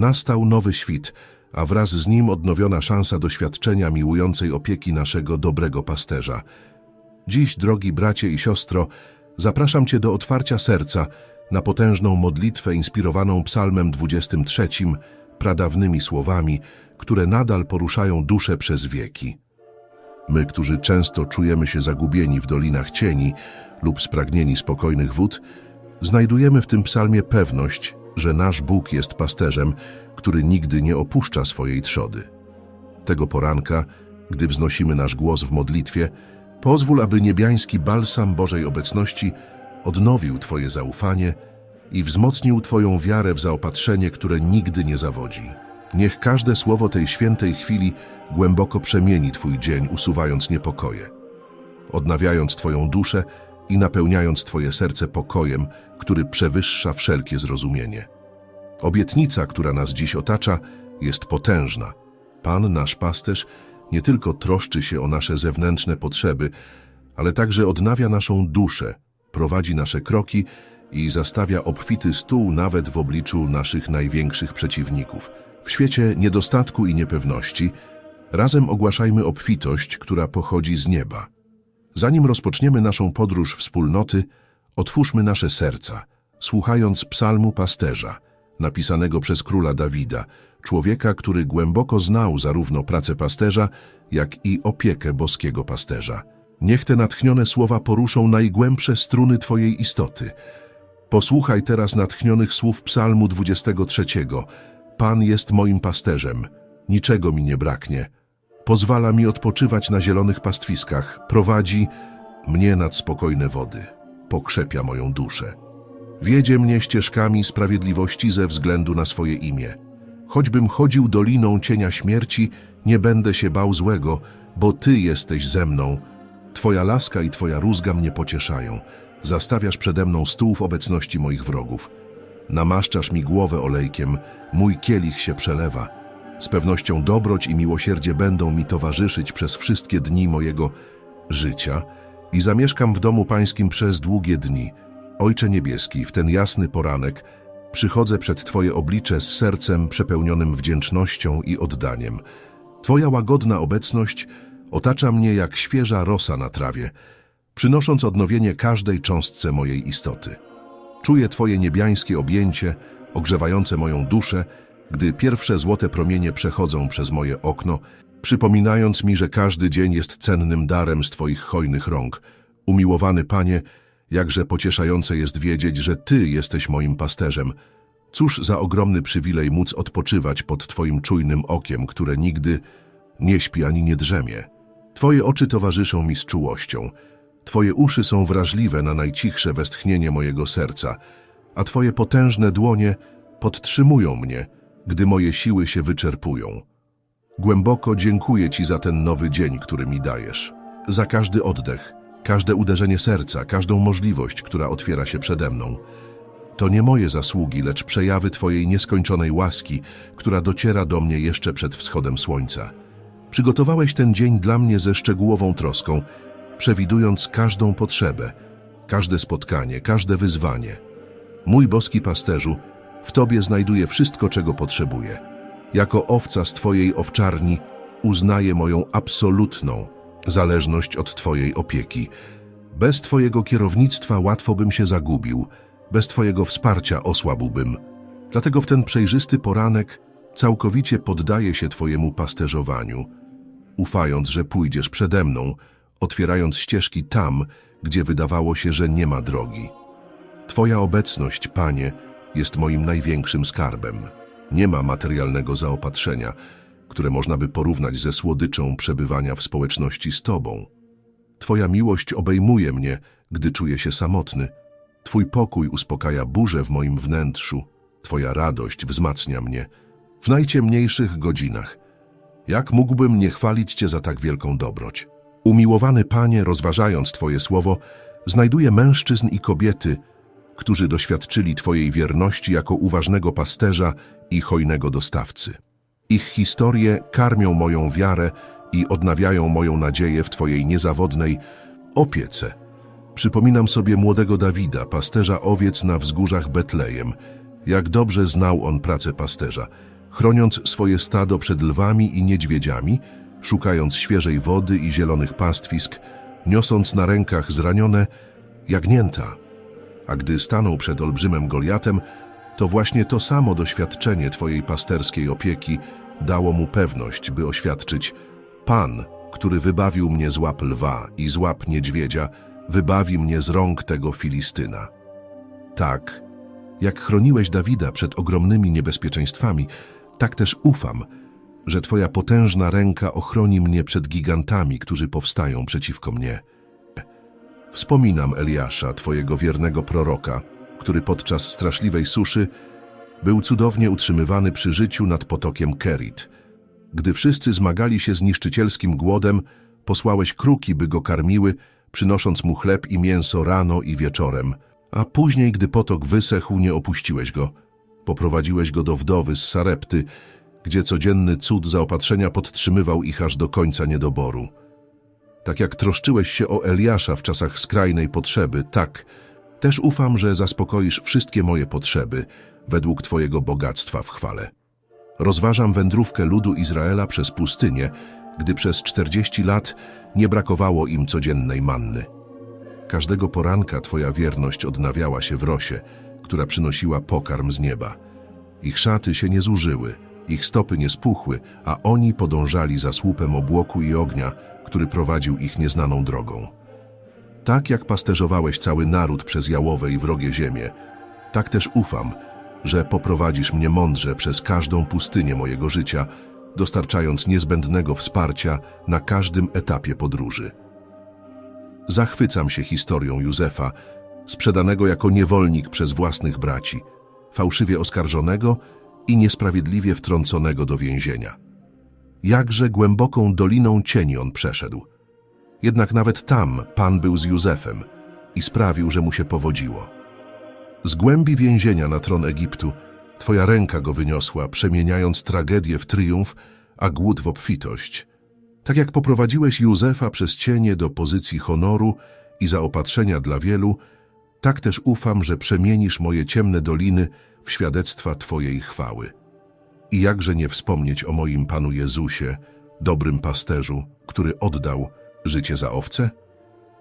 Nastał nowy świt, a wraz z nim odnowiona szansa doświadczenia miłującej opieki naszego dobrego pasterza. Dziś, drogi bracie i siostro, zapraszam Cię do otwarcia serca na potężną modlitwę inspirowaną psalmem 23, pradawnymi słowami, które nadal poruszają duszę przez wieki. My, którzy często czujemy się zagubieni w dolinach cieni lub spragnieni spokojnych wód, znajdujemy w tym psalmie pewność, że nasz Bóg jest pasterzem, który nigdy nie opuszcza swojej trzody. Tego poranka, gdy wznosimy nasz głos w modlitwie, pozwól, aby niebiański balsam Bożej obecności odnowił Twoje zaufanie i wzmocnił Twoją wiarę w zaopatrzenie, które nigdy nie zawodzi. Niech każde słowo tej świętej chwili głęboko przemieni Twój dzień, usuwając niepokoje, odnawiając Twoją duszę i napełniając Twoje serce pokojem, który przewyższa wszelkie zrozumienie. Obietnica, która nas dziś otacza, jest potężna. Pan, nasz pasterz, nie tylko troszczy się o nasze zewnętrzne potrzeby, ale także odnawia naszą duszę, prowadzi nasze kroki i zastawia obfity stół nawet w obliczu naszych największych przeciwników. W świecie niedostatku i niepewności razem ogłaszajmy obfitość, która pochodzi z nieba. Zanim rozpoczniemy naszą podróż wspólnoty, otwórzmy nasze serca, słuchając psalmu pasterza, napisanego przez króla Dawida, człowieka, który głęboko znał zarówno pracę pasterza, jak i opiekę boskiego pasterza. Niech te natchnione słowa poruszą najgłębsze struny Twojej istoty. Posłuchaj teraz natchnionych słów psalmu 23. Pan jest moim pasterzem, niczego mi nie braknie. Pozwala mi odpoczywać na zielonych pastwiskach, prowadzi mnie nad spokojne wody, pokrzepia moją duszę. Wiedzie mnie ścieżkami sprawiedliwości ze względu na swoje imię. Choćbym chodził doliną cienia śmierci, nie będę się bał złego, bo Ty jesteś ze mną. Twoja laska i Twoja rózga mnie pocieszają. Zastawiasz przede mną stół w obecności moich wrogów. Namaszczasz mi głowę olejkiem, mój kielich się przelewa. Z pewnością dobroć i miłosierdzie będą mi towarzyszyć przez wszystkie dni mojego życia i zamieszkam w domu pańskim przez długie dni. Ojcze Niebieski, w ten jasny poranek przychodzę przed Twoje oblicze z sercem przepełnionym wdzięcznością i oddaniem. Twoja łagodna obecność otacza mnie jak świeża rosa na trawie, przynosząc odnowienie każdej cząstce mojej istoty. Czuję Twoje niebiańskie objęcie, ogrzewające moją duszę, gdy pierwsze złote promienie przechodzą przez moje okno, przypominając mi, że każdy dzień jest cennym darem z Twoich hojnych rąk. Umiłowany Panie, jakże pocieszające jest wiedzieć, że Ty jesteś moim pasterzem. Cóż za ogromny przywilej móc odpoczywać pod Twoim czujnym okiem, które nigdy nie śpi ani nie drzemie. Twoje oczy towarzyszą mi z czułością. Twoje uszy są wrażliwe na najcichsze westchnienie mojego serca, a Twoje potężne dłonie podtrzymują mnie, gdy moje siły się wyczerpują. Głęboko dziękuję Ci za ten nowy dzień, który mi dajesz. Za każdy oddech, każde uderzenie serca, każdą możliwość, która otwiera się przede mną. To nie moje zasługi, lecz przejawy Twojej nieskończonej łaski, która dociera do mnie jeszcze przed wschodem słońca. Przygotowałeś ten dzień dla mnie ze szczegółową troską, przewidując każdą potrzebę, każde spotkanie, każde wyzwanie. Mój boski pasterzu, w Tobie znajduję wszystko, czego potrzebuję. Jako owca z Twojej owczarni uznaję moją absolutną zależność od Twojej opieki. Bez Twojego kierownictwa łatwo bym się zagubił, bez Twojego wsparcia osłabłbym. Dlatego w ten przejrzysty poranek całkowicie poddaję się Twojemu pasterzowaniu, ufając, że pójdziesz przede mną, otwierając ścieżki tam, gdzie wydawało się, że nie ma drogi. Twoja obecność, Panie, jest moim największym skarbem. Nie ma materialnego zaopatrzenia, które można by porównać ze słodyczą przebywania w społeczności z Tobą. Twoja miłość obejmuje mnie, gdy czuję się samotny. Twój pokój uspokaja burzę w moim wnętrzu. Twoja radość wzmacnia mnie w najciemniejszych godzinach. Jak mógłbym nie chwalić Cię za tak wielką dobroć? Umiłowany Panie, rozważając Twoje słowo, znajduję mężczyzn i kobiety, którzy doświadczyli Twojej wierności jako uważnego pasterza i hojnego dostawcy. Ich historie karmią moją wiarę i odnawiają moją nadzieję w Twojej niezawodnej opiece. Przypominam sobie młodego Dawida, pasterza owiec na wzgórzach Betlejem. Jak dobrze znał on pracę pasterza. chroniąc swoje stado przed lwami i niedźwiedziami, szukając świeżej wody i zielonych pastwisk, niosąc na rękach zranione jagnięta. A gdy stanął przed olbrzymem Goliatem, to właśnie to samo doświadczenie Twojej pasterskiej opieki dało mu pewność, by oświadczyć Pan, który wybawił mnie z łap lwa i z łap niedźwiedzia, wybawi mnie z rąk tego Filistyna. Tak, jak chroniłeś Dawida przed ogromnymi niebezpieczeństwami, tak też ufam, że Twoja potężna ręka ochroni mnie przed gigantami, którzy powstają przeciwko mnie. Wspominam Eliasza, Twojego wiernego proroka, który podczas straszliwej suszy był cudownie utrzymywany przy życiu nad potokiem Kerit. Gdy wszyscy zmagali się z niszczycielskim głodem, posłałeś kruki, by go karmiły, przynosząc mu chleb i mięso rano i wieczorem. A później, gdy potok wysechł, nie opuściłeś go. Poprowadziłeś go do wdowy z Sarepty, gdzie codzienny cud zaopatrzenia podtrzymywał ich aż do końca niedoboru. Tak jak troszczyłeś się o Eliasza w czasach skrajnej potrzeby, tak, też ufam, że zaspokoisz wszystkie moje potrzeby według Twojego bogactwa w chwale. Rozważam wędrówkę ludu Izraela przez pustynię, gdy przez 40 lat nie brakowało im codziennej manny. Każdego poranka Twoja wierność odnawiała się w rosie, która przynosiła pokarm z nieba. Ich szaty się nie zużyły, ich stopy nie spuchły, a oni podążali za słupem obłoku i ognia, który prowadził ich nieznaną drogą. Tak jak pasterzowałeś cały naród przez jałowe i wrogie ziemię, tak też ufam, że poprowadzisz mnie mądrze przez każdą pustynię mojego życia, dostarczając niezbędnego wsparcia na każdym etapie podróży. Zachwycam się historią Józefa, sprzedanego jako niewolnik przez własnych braci, fałszywie oskarżonego i niesprawiedliwie wtrąconego do więzienia. Jakże głęboką doliną cieni on przeszedł. Jednak nawet tam Pan był z Józefem i sprawił, że mu się powodziło. Z głębi więzienia na tron Egiptu Twoja ręka go wyniosła, przemieniając tragedię w triumf, a głód w obfitość. Tak jak poprowadziłeś Józefa przez cienie do pozycji honoru i zaopatrzenia dla wielu, tak też ufam, że przemienisz moje ciemne doliny w świadectwa Twojej chwały. I jakże nie wspomnieć o moim Panu Jezusie, dobrym pasterzu, który oddał życie za owce?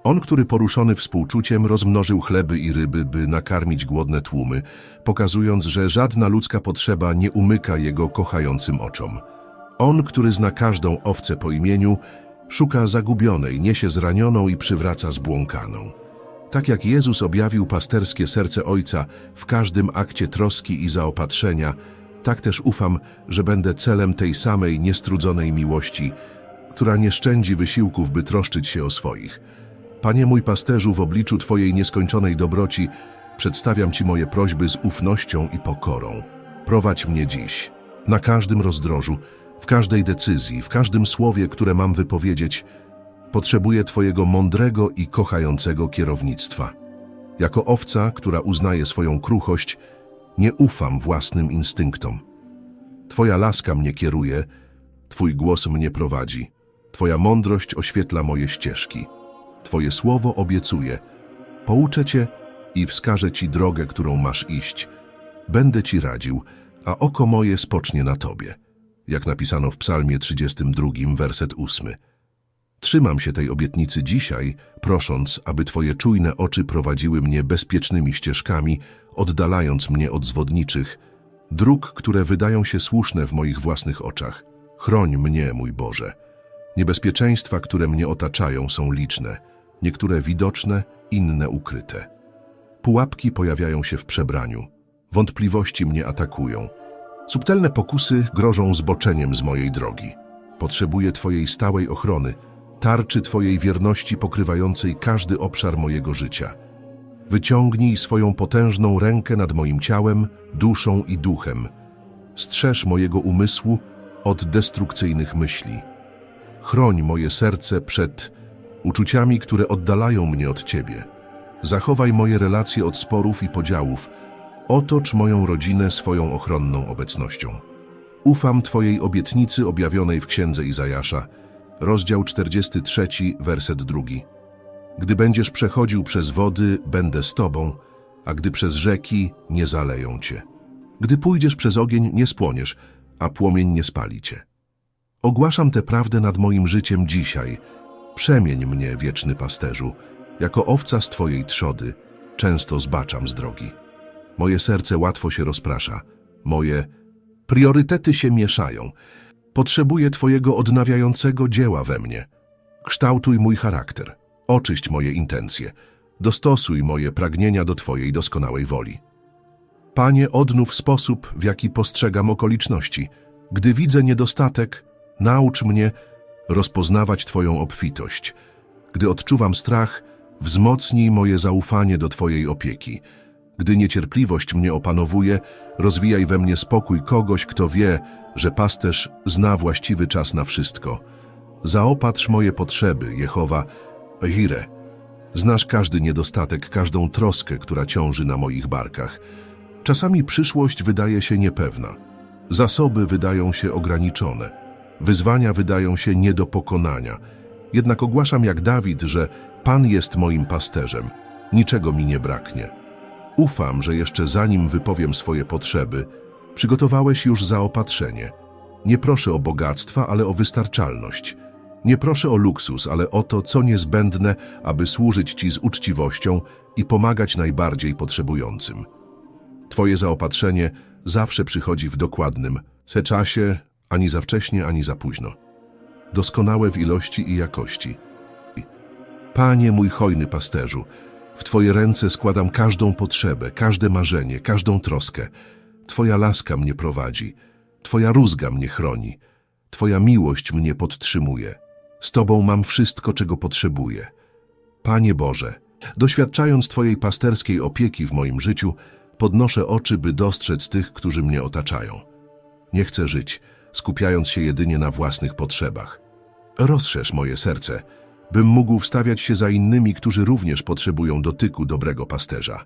On, który poruszony współczuciem rozmnożył chleby i ryby, by nakarmić głodne tłumy, pokazując, że żadna ludzka potrzeba nie umyka jego kochającym oczom. On, który zna każdą owcę po imieniu, szuka zagubionej, niesie zranioną i przywraca zbłąkaną. Tak jak Jezus objawił pasterskie serce Ojca w każdym akcie troski i zaopatrzenia, tak też ufam, że będę celem tej samej niestrudzonej miłości, która nie szczędzi wysiłków, by troszczyć się o swoich. Panie mój pasterzu, w obliczu Twojej nieskończonej dobroci przedstawiam Ci moje prośby z ufnością i pokorą. Prowadź mnie dziś, na każdym rozdrożu, w każdej decyzji, w każdym słowie, które mam wypowiedzieć, potrzebuję Twojego mądrego i kochającego kierownictwa. Jako owca, która uznaje swoją kruchość, nie ufam własnym instynktom. Twoja laska mnie kieruje, Twój głos mnie prowadzi, Twoja mądrość oświetla moje ścieżki. Twoje słowo obiecuje. Pouczę Cię i wskażę Ci drogę, którą masz iść. Będę Ci radził, a oko moje spocznie na Tobie. Jak napisano w psalmie 32, werset 8. Trzymam się tej obietnicy dzisiaj, prosząc, aby Twoje czujne oczy prowadziły mnie bezpiecznymi ścieżkami, oddalając mnie od zwodniczych, dróg, które wydają się słuszne w moich własnych oczach. Chroń mnie, mój Boże. Niebezpieczeństwa, które mnie otaczają, są liczne, niektóre widoczne, inne ukryte. Pułapki pojawiają się w przebraniu, wątpliwości mnie atakują. Subtelne pokusy grożą zboczeniem z mojej drogi. Potrzebuję Twojej stałej ochrony, tarczy Twojej wierności pokrywającej każdy obszar mojego życia. Wyciągnij swoją potężną rękę nad moim ciałem, duszą i duchem. Strzeż mojego umysłu od destrukcyjnych myśli. Chroń moje serce przed uczuciami, które oddalają mnie od Ciebie. Zachowaj moje relacje od sporów i podziałów. Otocz moją rodzinę swoją ochronną obecnością. Ufam Twojej obietnicy objawionej w Księdze Izajasza, rozdział 43, werset 2. Gdy będziesz przechodził przez wody, będę z Tobą, a gdy przez rzeki, nie zaleją Cię. Gdy pójdziesz przez ogień, nie spłoniesz, a płomień nie spali cię. Ogłaszam tę prawdę nad moim życiem dzisiaj. Przemień mnie, wieczny pasterzu, jako owca z Twojej trzody, często zbaczam z drogi. Moje serce łatwo się rozprasza, moje priorytety się mieszają. Potrzebuję Twojego odnawiającego dzieła we mnie. Kształtuj mój charakter, oczyść moje intencje, dostosuj moje pragnienia do Twojej doskonałej woli. Panie, odnów sposób, w jaki postrzegam okoliczności. Gdy widzę niedostatek, naucz mnie rozpoznawać Twoją obfitość. Gdy odczuwam strach, wzmocnij moje zaufanie do Twojej opieki. Gdy niecierpliwość mnie opanowuje, rozwijaj we mnie spokój kogoś, kto wie, że pasterz zna właściwy czas na wszystko. Zaopatrz moje potrzeby, Jehowa, Hire. Znasz każdy niedostatek, każdą troskę, która ciąży na moich barkach. Czasami przyszłość wydaje się niepewna. Zasoby wydają się ograniczone. Wyzwania wydają się nie do pokonania. Jednak ogłaszam jak Dawid, że Pan jest moim pasterzem. Niczego mi nie braknie. Ufam, że jeszcze zanim wypowiem swoje potrzeby, przygotowałeś już zaopatrzenie. Nie proszę o bogactwa, ale o wystarczalność. Nie proszę o luksus, ale o to, co niezbędne, aby służyć Ci z uczciwością i pomagać najbardziej potrzebującym. Twoje zaopatrzenie zawsze przychodzi w dokładnym se czasie, ani za wcześnie, ani za późno. Doskonałe w ilości i jakości. Panie mój hojny pasterzu, w Twoje ręce składam każdą potrzebę, każde marzenie, każdą troskę. Twoja laska mnie prowadzi, Twoja rózga mnie chroni, Twoja miłość mnie podtrzymuje. Z Tobą mam wszystko, czego potrzebuję. Panie Boże, doświadczając Twojej pasterskiej opieki w moim życiu, podnoszę oczy, by dostrzec tych, którzy mnie otaczają. Nie chcę żyć, skupiając się jedynie na własnych potrzebach. Rozszerz moje serce, bym mógł wstawiać się za innymi, którzy również potrzebują dotyku dobrego pasterza.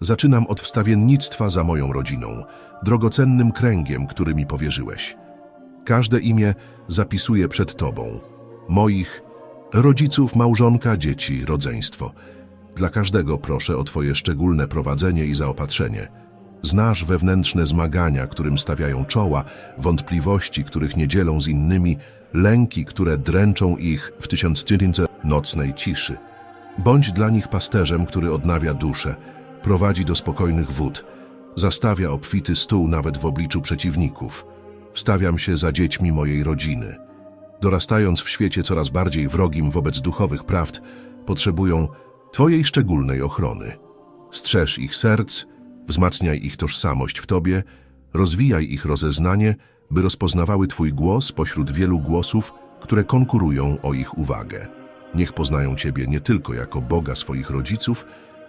Zaczynam od wstawiennictwa za moją rodziną, drogocennym kręgiem, który mi powierzyłeś. Każde imię zapisuję przed Tobą. Moich rodziców, małżonka, dzieci, rodzeństwo. Dla każdego proszę o Twoje szczególne prowadzenie i zaopatrzenie. Znasz wewnętrzne zmagania, którym stawiają czoła, wątpliwości, których nie dzielą z innymi, lęki, które dręczą ich w tysiąctynice nocnej ciszy. Bądź dla nich pasterzem, który odnawia duszę, prowadzi do spokojnych wód, zastawia obfity stół nawet w obliczu przeciwników. Wstawiam się za dziećmi mojej rodziny. Dorastając w świecie coraz bardziej wrogim wobec duchowych prawd, potrzebują Twojej szczególnej ochrony. Strzeż ich serc, wzmacniaj ich tożsamość w Tobie, rozwijaj ich rozeznanie, by rozpoznawały Twój głos pośród wielu głosów, które konkurują o ich uwagę. Niech poznają Ciebie nie tylko jako Boga swoich rodziców,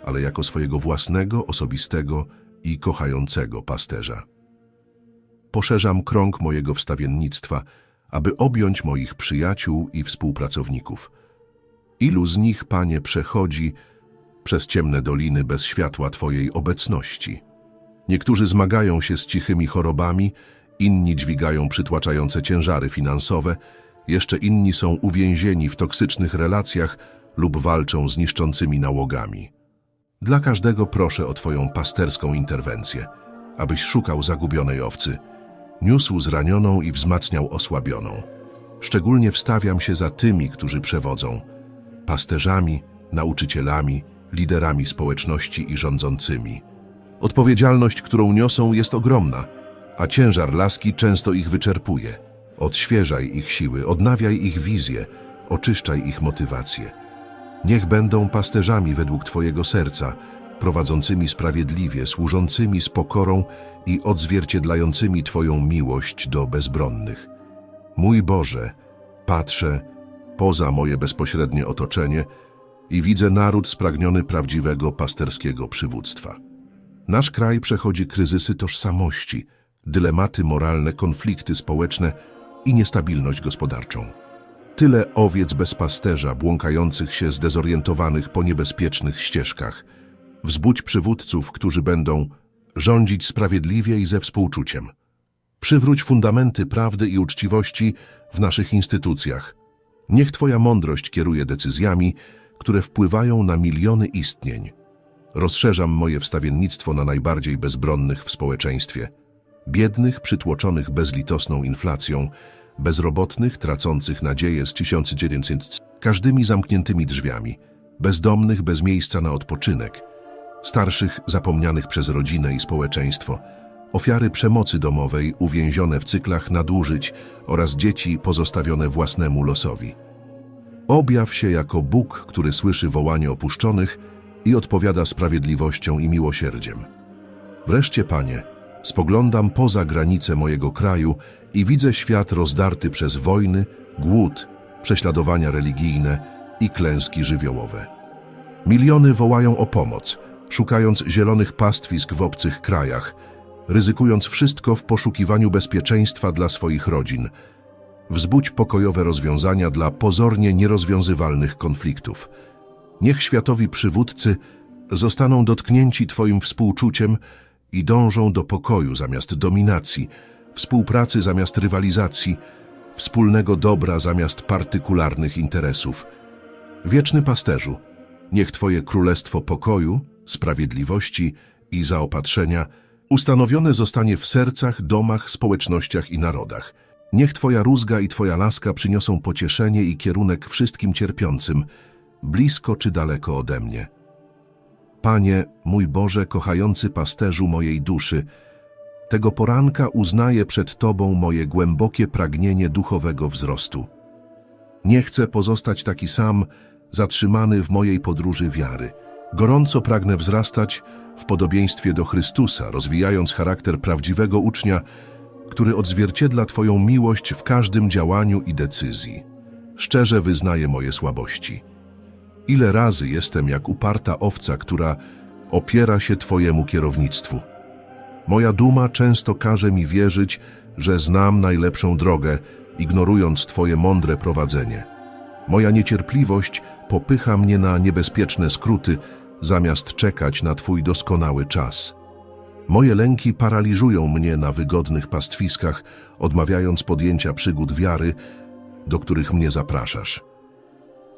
ale jako swojego własnego, osobistego i kochającego pasterza. Poszerzam krąg mojego wstawiennictwa, aby objąć moich przyjaciół i współpracowników. Ilu z nich, Panie, przechodzi przez ciemne doliny bez światła Twojej obecności? Niektórzy zmagają się z cichymi chorobami, inni dźwigają przytłaczające ciężary finansowe, jeszcze inni są uwięzieni w toksycznych relacjach lub walczą z niszczącymi nałogami. Dla każdego proszę o Twoją pasterską interwencję, abyś szukał zagubionej owcy, niósł zranioną i wzmacniał osłabioną. Szczególnie wstawiam się za tymi, którzy przewodzą, pasterzami, nauczycielami, liderami społeczności i rządzącymi. Odpowiedzialność, którą niosą, jest ogromna, a ciężar laski często ich wyczerpuje. Odświeżaj ich siły, odnawiaj ich wizję, oczyszczaj ich motywację. Niech będą pasterzami według Twojego serca, prowadzącymi sprawiedliwie, służącymi z pokorą i odzwierciedlającymi Twoją miłość do bezbronnych. Mój Boże, patrzę poza moje bezpośrednie otoczenie i widzę naród spragniony prawdziwego pasterskiego przywództwa. Nasz kraj przechodzi kryzysy tożsamości, dylematy moralne, konflikty społeczne i niestabilność gospodarczą. Tyle owiec bez pasterza, błąkających się zdezorientowanych po niebezpiecznych ścieżkach. Wzbudź przywódców, którzy będą rządzić sprawiedliwie i ze współczuciem. Przywróć fundamenty prawdy i uczciwości w naszych instytucjach. Niech Twoja mądrość kieruje decyzjami, które wpływają na miliony istnień. Rozszerzam moje wstawiennictwo na najbardziej bezbronnych w społeczeństwie. biednych przytłoczonych bezlitosną inflacją, bezrobotnych tracących nadzieję z 1900, każdymi zamkniętymi drzwiami, bezdomnych bez miejsca na odpoczynek, starszych zapomnianych przez rodzinę i społeczeństwo, ofiary przemocy domowej uwięzione w cyklach nadużyć oraz dzieci pozostawione własnemu losowi. Objaw się jako Bóg, który słyszy wołanie opuszczonych i odpowiada sprawiedliwością i miłosierdziem. Wreszcie, Panie, spoglądam poza granice mojego kraju i widzę świat rozdarty przez wojny, głód, prześladowania religijne i klęski żywiołowe. Miliony wołają o pomoc, szukając zielonych pastwisk w obcych krajach, ryzykując wszystko w poszukiwaniu bezpieczeństwa dla swoich rodzin. Wzbudź pokojowe rozwiązania dla pozornie nierozwiązywalnych konfliktów. Niech światowi przywódcy zostaną dotknięci Twoim współczuciem i dążą do pokoju zamiast dominacji, współpracy zamiast rywalizacji, wspólnego dobra zamiast partykularnych interesów. Wieczny pasterzu, niech Twoje królestwo pokoju, sprawiedliwości i zaopatrzenia ustanowione zostanie w sercach, domach, społecznościach i narodach. Niech Twoja rózga i Twoja laska przyniosą pocieszenie i kierunek wszystkim cierpiącym, blisko czy daleko ode mnie. Panie, mój Boże, kochający pasterzu mojej duszy, tego poranka uznaję przed Tobą moje głębokie pragnienie duchowego wzrostu. Nie chcę pozostać taki sam, zatrzymany w mojej podróży wiary. Gorąco pragnę wzrastać w podobieństwie do Chrystusa, rozwijając charakter prawdziwego ucznia, który odzwierciedla Twoją miłość w każdym działaniu i decyzji. Szczerze wyznaję moje słabości. Ile razy jestem jak uparta owca, która opiera się Twojemu kierownictwu. Moja duma często każe mi wierzyć, że znam najlepszą drogę, ignorując Twoje mądre prowadzenie. Moja niecierpliwość popycha mnie na niebezpieczne skróty, zamiast czekać na Twój doskonały czas. Moje lęki paraliżują mnie na wygodnych pastwiskach, odmawiając podjęcia przygód wiary, do których mnie zapraszasz.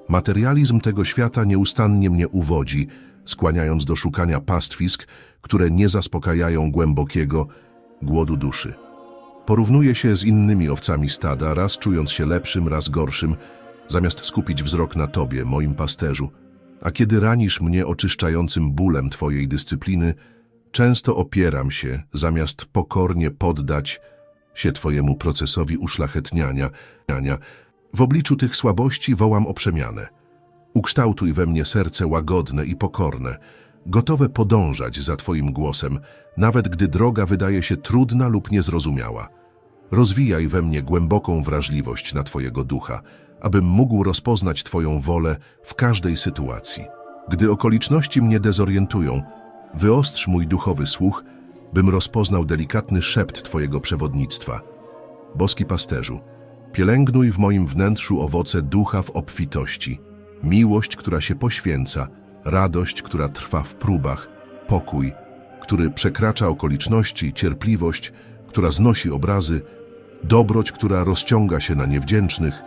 Materializm tego świata nieustannie mnie uwodzi, skłaniając do szukania pastwisk, które nie zaspokajają głębokiego głodu duszy. Porównuję się z innymi owcami stada, raz czując się lepszym, raz gorszym, zamiast skupić wzrok na Tobie, moim pasterzu. A kiedy ranisz mnie oczyszczającym bólem Twojej dyscypliny, często opieram się, zamiast pokornie poddać się Twojemu procesowi uszlachetniania. W obliczu tych słabości wołam o przemianę. Ukształtuj we mnie serce łagodne i pokorne, gotowe podążać za Twoim głosem, nawet gdy droga wydaje się trudna lub niezrozumiała. Rozwijaj we mnie głęboką wrażliwość na Twojego ducha, abym mógł rozpoznać Twoją wolę w każdej sytuacji. Gdy okoliczności mnie dezorientują, wyostrz mój duchowy słuch, bym rozpoznał delikatny szept Twojego przewodnictwa. Boski pasterzu, pielęgnuj w moim wnętrzu owoce ducha w obfitości, miłość, która się poświęca, radość, która trwa w próbach, pokój, który przekracza okoliczności, cierpliwość, która znosi obrazy, dobroć, która rozciąga się na niewdzięcznych,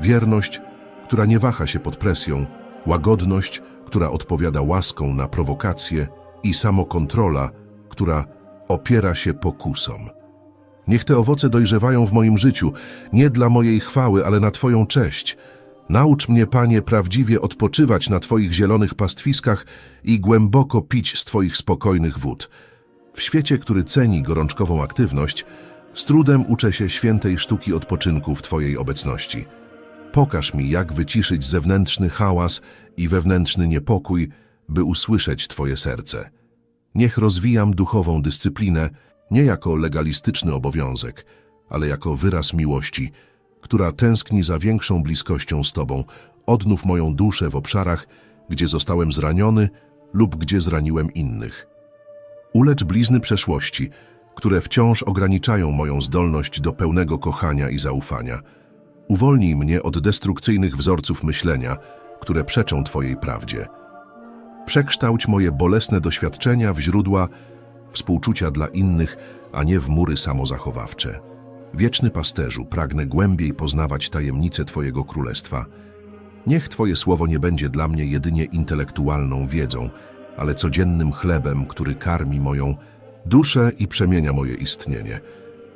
wierność, która nie waha się pod presją, łagodność, która odpowiada łaską na prowokacje i samokontrola, która opiera się pokusom. Niech te owoce dojrzewają w moim życiu, nie dla mojej chwały, ale na Twoją cześć. Naucz mnie, Panie, prawdziwie odpoczywać na Twoich zielonych pastwiskach i głęboko pić z Twoich spokojnych wód. W świecie, który ceni gorączkową aktywność, z trudem uczę się świętej sztuki odpoczynku w Twojej obecności. Pokaż mi, jak wyciszyć zewnętrzny hałas i wewnętrzny niepokój, by usłyszeć Twoje serce. Niech rozwijam duchową dyscyplinę nie jako legalistyczny obowiązek, ale jako wyraz miłości, która tęskni za większą bliskością z Tobą. Odnów moją duszę w obszarach, gdzie zostałem zraniony lub gdzie zraniłem innych. Ulecz blizny przeszłości, które wciąż ograniczają moją zdolność do pełnego kochania i zaufania. Uwolnij mnie od destrukcyjnych wzorców myślenia, które przeczą Twojej prawdzie. Przekształć moje bolesne doświadczenia w źródła współczucia dla innych, a nie w mury samozachowawcze. Wieczny pasterzu, pragnę głębiej poznawać tajemnice Twojego Królestwa. Niech Twoje słowo nie będzie dla mnie jedynie intelektualną wiedzą, ale codziennym chlebem, który karmi moją duszę i przemienia moje istnienie.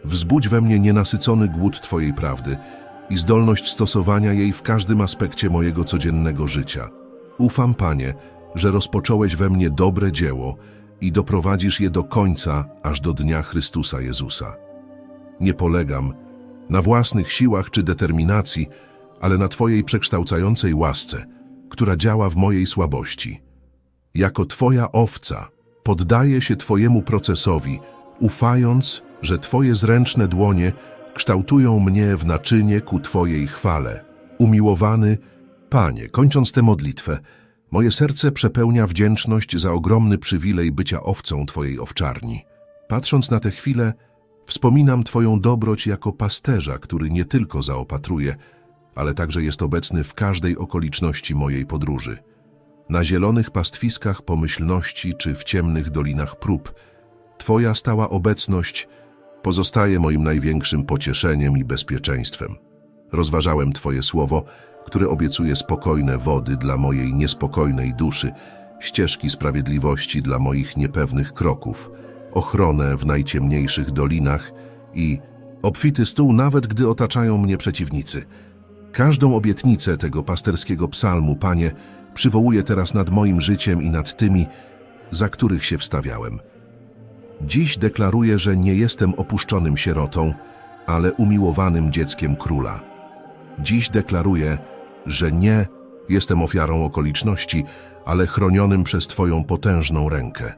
Wzbudź we mnie nienasycony głód Twojej prawdy i zdolność stosowania jej w każdym aspekcie mojego codziennego życia. Ufam, Panie, że rozpocząłeś we mnie dobre dzieło i doprowadzisz je do końca, aż do dnia Chrystusa Jezusa. Nie polegam na własnych siłach czy determinacji, ale na Twojej przekształcającej łasce, która działa w mojej słabości. Jako Twoja owca poddaję się Twojemu procesowi, ufając, że Twoje zręczne dłonie kształtują mnie w naczynie ku Twojej chwale. Umiłowany Panie, kończąc tę modlitwę, moje serce przepełnia wdzięczność za ogromny przywilej bycia owcą Twojej owczarni. Patrząc na tę chwilę, wspominam Twoją dobroć jako pasterza, który nie tylko zaopatruje, ale także jest obecny w każdej okoliczności mojej podróży. Na zielonych pastwiskach pomyślności czy w ciemnych dolinach prób, Twoja stała obecność pozostaje moim największym pocieszeniem i bezpieczeństwem. Rozważałem Twoje słowo, które obiecuje spokojne wody dla mojej niespokojnej duszy, ścieżki sprawiedliwości dla moich niepewnych kroków, ochronę w najciemniejszych dolinach i obfity stół nawet gdy otaczają mnie przeciwnicy. Każdą obietnicę tego pasterskiego psalmu, Panie, przywołuję teraz nad moim życiem i nad tymi, za których się wstawiałem. Dziś deklaruję, że nie jestem opuszczonym sierotą, ale umiłowanym dzieckiem króla. Dziś deklaruję, że nie jestem ofiarą okoliczności, ale chronionym przez Twoją potężną rękę.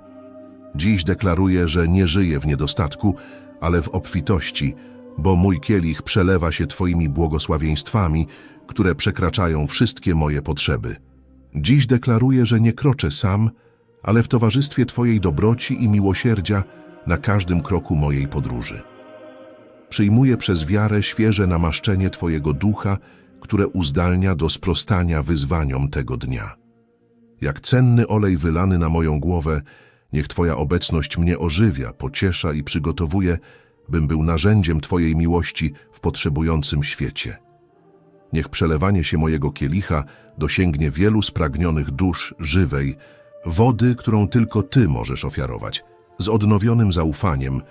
Dziś deklaruję, że nie żyję w niedostatku, ale w obfitości, bo mój kielich przelewa się Twoimi błogosławieństwami, które przekraczają wszystkie moje potrzeby. Dziś deklaruję, że nie kroczę sam, ale w towarzystwie Twojej dobroci i miłosierdzia na każdym kroku mojej podróży. Przyjmuję przez wiarę świeże namaszczenie Twojego ducha, które uzdalnia do sprostania wyzwaniom tego dnia. Jak cenny olej wylany na moją głowę, niech Twoja obecność mnie ożywia, pociesza i przygotowuje, bym był narzędziem Twojej miłości w potrzebującym świecie. Niech przelewanie się mojego kielicha dosięgnie wielu spragnionych dusz żywej, wody, którą tylko Ty możesz ofiarować. Z odnowionym zaufaniem,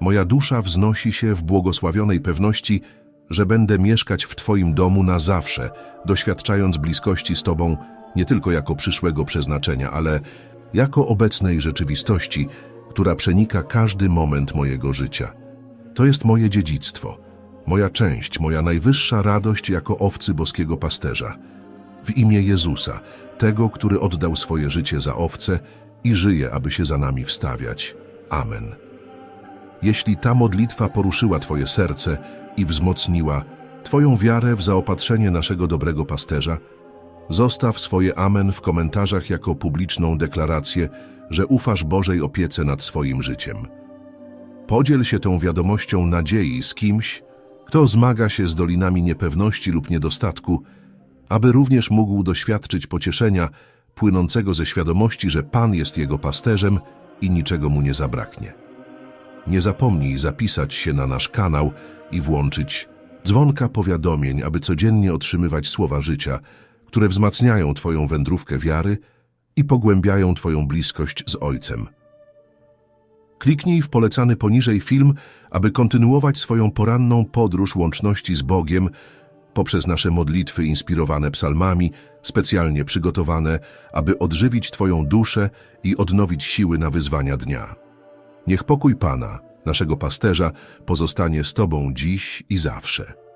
moja dusza wznosi się w błogosławionej pewności, że będę mieszkać w Twoim domu na zawsze, doświadczając bliskości z Tobą nie tylko jako przyszłego przeznaczenia, ale jako obecnej rzeczywistości, która przenika każdy moment mojego życia. To jest moje dziedzictwo, moja część, moja najwyższa radość jako owcy boskiego pasterza. W imię Jezusa, tego, który oddał swoje życie za owce i żyje, aby się za nami wstawiać. Amen. Jeśli ta modlitwa poruszyła Twoje serce i wzmocniła Twoją wiarę w zaopatrzenie naszego dobrego pasterza, zostaw swoje amen w komentarzach jako publiczną deklarację, że ufasz Bożej opiece nad swoim życiem. Podziel się tą wiadomością nadziei z kimś, kto zmaga się z dolinami niepewności lub niedostatku, aby również mógł doświadczyć pocieszenia płynącego ze świadomości, że Pan jest jego pasterzem i niczego mu nie zabraknie. Nie zapomnij zapisać się na nasz kanał i włączyć dzwonka powiadomień, aby codziennie otrzymywać słowa życia, które wzmacniają Twoją wędrówkę wiary i pogłębiają Twoją bliskość z Ojcem. Kliknij w polecany poniżej film, aby kontynuować swoją poranną podróż łączności z Bogiem poprzez nasze modlitwy inspirowane psalmami, specjalnie przygotowane, aby odżywić Twoją duszę i odnowić siły na wyzwania dnia. Niech pokój Pana, naszego pasterza, pozostanie z Tobą dziś i zawsze.